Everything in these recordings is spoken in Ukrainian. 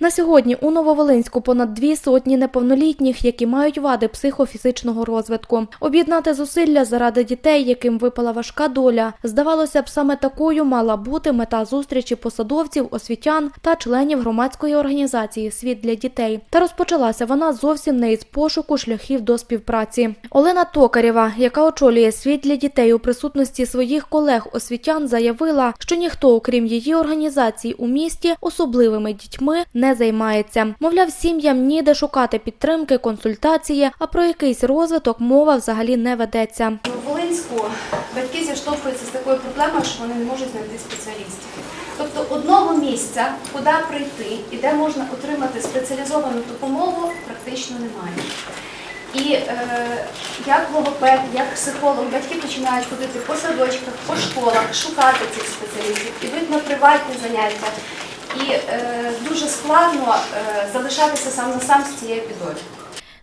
На сьогодні у Нововолинську понад дві сотні неповнолітніх, які мають вади психофізичного розвитку. Об'єднати зусилля заради дітей, яким випала важка доля. Здавалося б, саме такою мала бути мета зустрічі посадовців, освітян та членів громадської організації Світ для дітей. Та розпочалася вона зовсім не із пошуку шляхів до співпраці. Олена Токарєва, яка очолює світ для дітей у присутності своїх колег-освітян, заявила, що ніхто, окрім її організацій у місті, особливими дітьми не займається. Мовляв, сім'ям ніде шукати підтримки, консультації, а про якийсь розвиток мова взагалі не ведеться. В Волинську батьки зіштовхуються з такою проблемою, що вони не можуть знайти спеціалістів. Тобто одного місця, куди прийти і де можна отримати спеціалізовану допомогу, практично немає. І е, як логопед, як психолог, батьки починають ходити по садочках, по школах, шукати цих спеціалістів, ідуть на приватні заняття. І е, дуже складно е, залишатися сам на сам з цією бідою.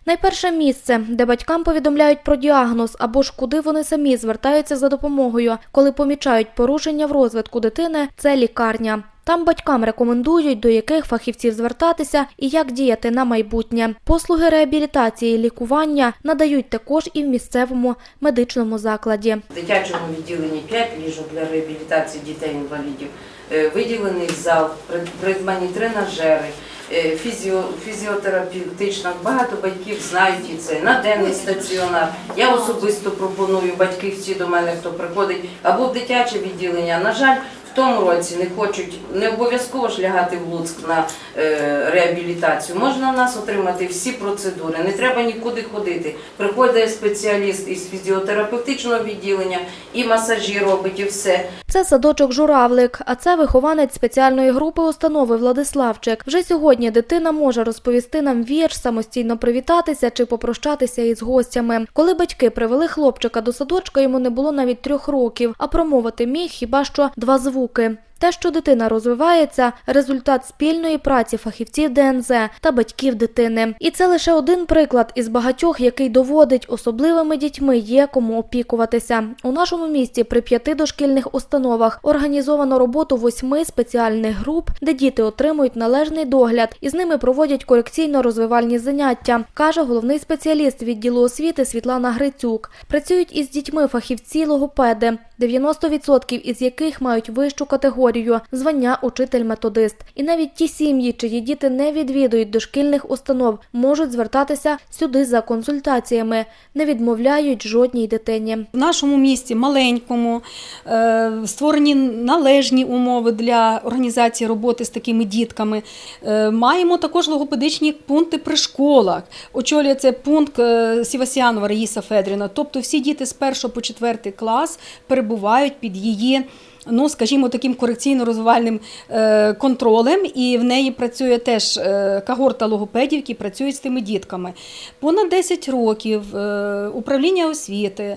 Найперше місце, де батькам повідомляють про діагноз або ж куди вони самі звертаються за допомогою, коли помічають порушення в розвитку дитини, це лікарня. Там батькам рекомендують, до яких фахівців звертатися і як діяти на майбутнє. Послуги реабілітації і лікування надають також і в місцевому медичному закладі. В дитячому відділенні 5 ліжок для реабілітації дітей-інвалідів, е, виділений зал, прид- придбані тренажери, е, фізіо, фізіотерапевтична. Багато батьків знають і це. На денний стаціонар. Я особисто пропоную батьків всі до мене, хто приходить, або в дитяче відділення. На жаль, тому році не хочуть, не обов'язково ж лягати в Луцьк на е, реабілітацію. Можна в нас отримати всі процедури, не треба нікуди ходити. Приходить спеціаліст із фізіотерапевтичного відділення, і масажі робить, і все. Це садочок Журавлик, а це вихованець спеціальної групи установи Владиславчик. Вже сьогодні дитина може розповісти нам вірш, самостійно привітатися чи попрощатися із гостями. Коли батьки привели хлопчика до садочка, йому не було навіть трьох років, а промовити міг хіба що два звуки. руки. Те, що дитина розвивається, результат спільної праці фахівців ДНЗ та батьків дитини. І це лише один приклад із багатьох, який доводить, особливими дітьми є кому опікуватися. У нашому місті при п'яти дошкільних установах організовано роботу восьми спеціальних груп, де діти отримують належний догляд і з ними проводять корекційно-розвивальні заняття, каже головний спеціаліст відділу освіти Світлана Грицюк. Працюють із дітьми фахівці логопеди, 90% із яких мають вищу категорію звання учитель-методист. І навіть ті сім'ї, чиї діти не відвідують дошкільних установ, можуть звертатися сюди за консультаціями, не відмовляють жодній дитині. В нашому місті маленькому е, створені належні умови для організації роботи з такими дітками. Е, Маємо також логопедичні пункти при школах. Очолює цей пункт е, Сівасянова Раїса Федріна. Тобто всі діти з 1 по 4 клас перебувають під її. Ну, скажімо, таким корекційно-розвивальним е, контролем, і в неї працює теж е, когорта логопедів, які працюють з тими дітками. Понад 10 років е, управління освіти,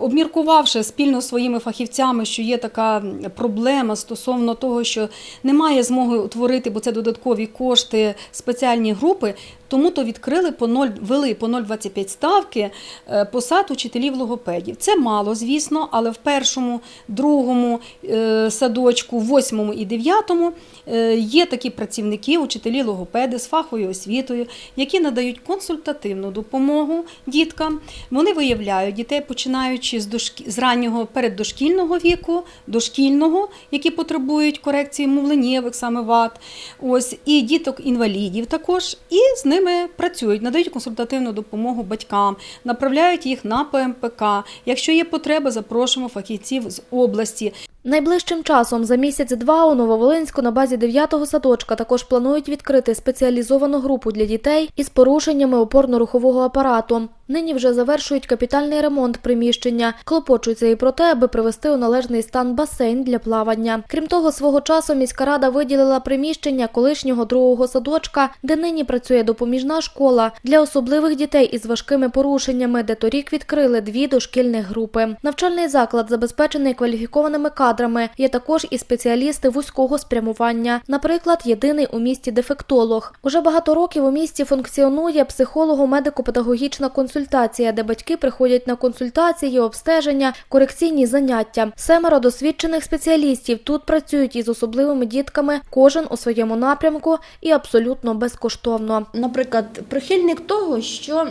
обміркувавши спільно з своїми фахівцями, що є така проблема стосовно того, що немає змоги утворити, бо це додаткові кошти, спеціальні групи. Тому то відкрили по 0, ввели по 0,25 ставки е, посад учителів логопедів. Це мало, звісно, але в першому, другому е, садочку, восьмому і дев'ятому е, є такі працівники, учителі логопеди з фаховою освітою, які надають консультативну допомогу діткам. Вони виявляють дітей, починаючи з, дошкі... з раннього переддошкільного віку, дошкільного, які потребують корекції мовленнєвих саме вад, ось, і діток-інвалідів також, і з ними працюють, надають консультативну допомогу батькам, направляють їх на ПМПК. Якщо є потреба, запрошуємо фахівців з області. Найближчим часом за місяць-два у Нововолинську на базі 9-го садочка також планують відкрити спеціалізовану групу для дітей із порушеннями опорно-рухового апарату. Нині вже завершують капітальний ремонт приміщення, клопочуться і про те, аби привести у належний стан басейн для плавання. Крім того, свого часу міська рада виділила приміщення колишнього другого садочка, де нині працює допоміжна школа для особливих дітей із важкими порушеннями, де торік відкрили дві дошкільних групи. Навчальний заклад забезпечений кваліфікованими кадрами кадрами. Є також і спеціалісти вузького спрямування. Наприклад, єдиний у місті дефектолог. Уже багато років у місті функціонує психолого-медико-педагогічна консультація, де батьки приходять на консультації, обстеження, корекційні заняття. Семеро досвідчених спеціалістів тут працюють із особливими дітками, кожен у своєму напрямку і абсолютно безкоштовно. наприклад, прихильник того, що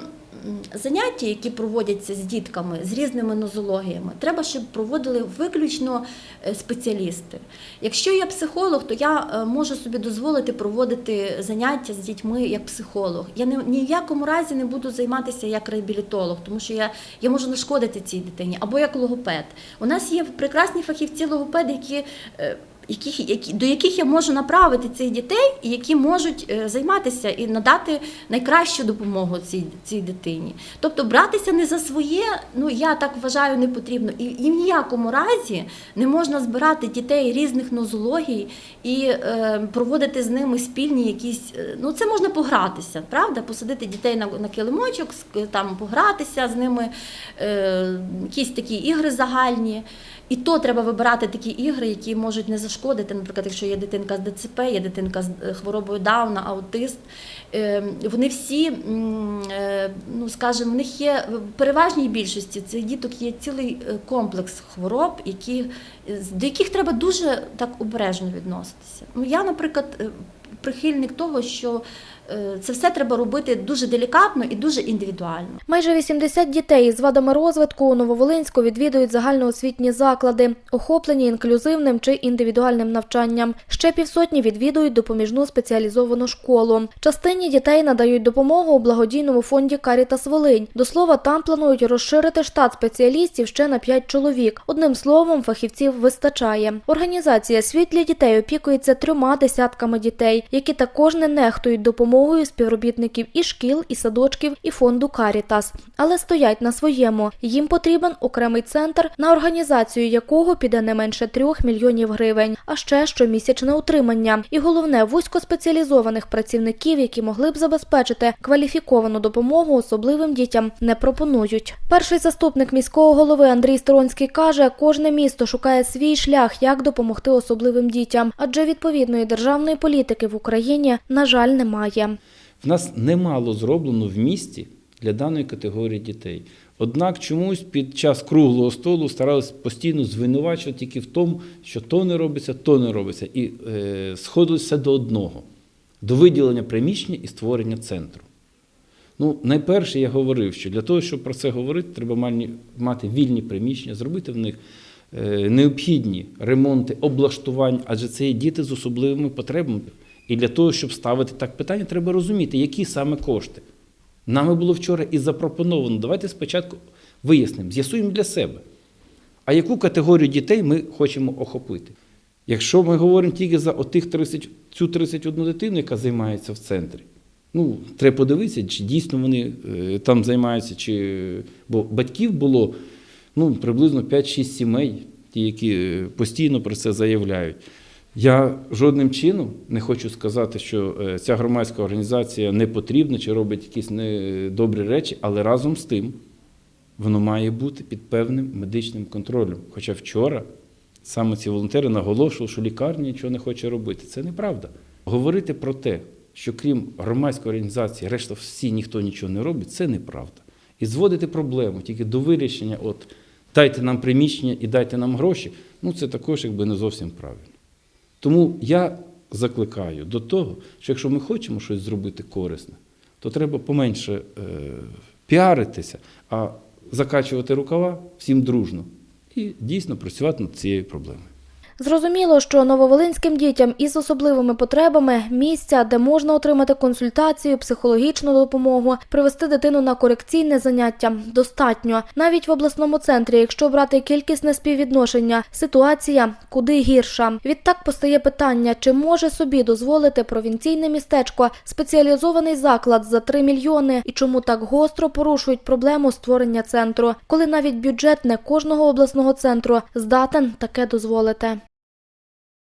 заняття, які проводяться з дітками з різними нозологіями, треба, щоб проводили виключно е, спеціалісти. Якщо я психолог, то я е, можу собі дозволити проводити заняття з дітьми як психолог. Я не, ні в якому разі не буду займатися як реабілітолог, тому що я, я можу нашкодити цій дитині, або як логопед. У нас є прекрасні фахівці логопеди, які. Яких, які, до яких я можу направити цих дітей, які можуть е, займатися і надати найкращу допомогу цій, цій дитині. Тобто братися не за своє, ну я так вважаю, не потрібно. І, і в ніякому разі не можна збирати дітей різних нозологій і е, проводити з ними спільні якісь. е, Ну це можна погратися, правда? Посадити дітей на, на килимочок, там погратися з ними, е, якісь такі ігри загальні. І то треба вибирати такі ігри, які можуть не зашкодити. Наприклад, якщо є дитинка з ДЦП, є дитинка з е, хворобою Дауна, аутист. е, Вони всі, е, ну скажімо, в них є в переважній більшості цих діток є цілий е, комплекс хвороб, які, до яких треба дуже так обережно відноситися. Ну я, наприклад, е, прихильник того, що е, це все треба робити дуже делікатно і дуже індивідуально. Майже 80 дітей із вадами розвитку у Нововолинську відвідують загальноосвітні заклади, охоплені інклюзивним чи індивідуальним навчанням. Ще півсотні відвідують допоміжну спеціалізовану школу. Частині дітей надають допомогу у благодійному фонді Карітас Волинь. До слова, там планують розширити штат спеціалістів ще на 5 чоловік. Одним словом, фахівців вистачає. Організація «Світ для дітей опікується трьома десятками дітей, які також не нехтують допомогою співробітників і шкіл, і садочків, і фонду Карітас, але стоять на своєму. Їм потрібен окремий центр, на організацію якого піде не менше трьох мільйонів гривень, а ще щомісячне утримання. І головне вузькоспеціалізованих працівників, які могли б забезпечити кваліфіковану допомогу особливим дітям, не пропонують. Перший заступник міського голови Андрій Сторонський каже, кожне місто шукає свій шлях, як допомогти особливим дітям, адже відповідної державної політики в Україні, на жаль, немає. В нас немало зроблено в місті для даної категорії дітей. Однак чомусь під час круглого столу старалися постійно звинувачувати тільки в тому, що то не робиться, то не робиться. І е, сходилося до одного: до виділення приміщення і створення центру. Ну, найперше я говорив, що для того, щоб про це говорити, треба мати вільні приміщення, зробити в них необхідні ремонти, облаштування, адже це є діти з особливими потребами. І для того, щоб ставити так питання, треба розуміти, які саме кошти. Нами було вчора і запропоновано. Давайте спочатку вияснимо, з'ясуємо для себе, а яку категорію дітей ми хочемо охопити. Якщо ми говоримо тільки за отих 30, цю 31 дитину, яка займається в центрі, ну, треба подивитися, чи дійсно вони е, там займаються, чи... бо батьків було ну, приблизно 5-6 сімей, ті, які е, постійно про це заявляють. Я жодним чином не хочу сказати, що е, ця громадська організація не потрібна чи робить якісь недобрі речі, але разом з тим воно має бути під певним медичним контролем. Хоча вчора саме ці волонтери наголошували, що лікарня нічого не хоче робити. Це неправда. Говорити про те, що крім громадської організації, решта всі ніхто нічого не робить, це неправда. І зводити проблему тільки до вирішення, от дайте нам приміщення і дайте нам гроші, ну це також якби не зовсім правильно. Тому я закликаю до того, що якщо ми хочемо щось зробити корисне, то треба поменше е, піаритися, а закачувати рукава всім дружно і дійсно працювати над цією проблемою. Зрозуміло, що нововолинським дітям із особливими потребами місця, де можна отримати консультацію, психологічну допомогу, привести дитину на корекційне заняття, достатньо. Навіть в обласному центрі, якщо брати кількісне співвідношення, ситуація куди гірша. Відтак постає питання, чи може собі дозволити провінційне містечко спеціалізований заклад за 3 мільйони, і чому так гостро порушують проблему створення центру, коли навіть бюджет не кожного обласного центру здатен таке дозволити.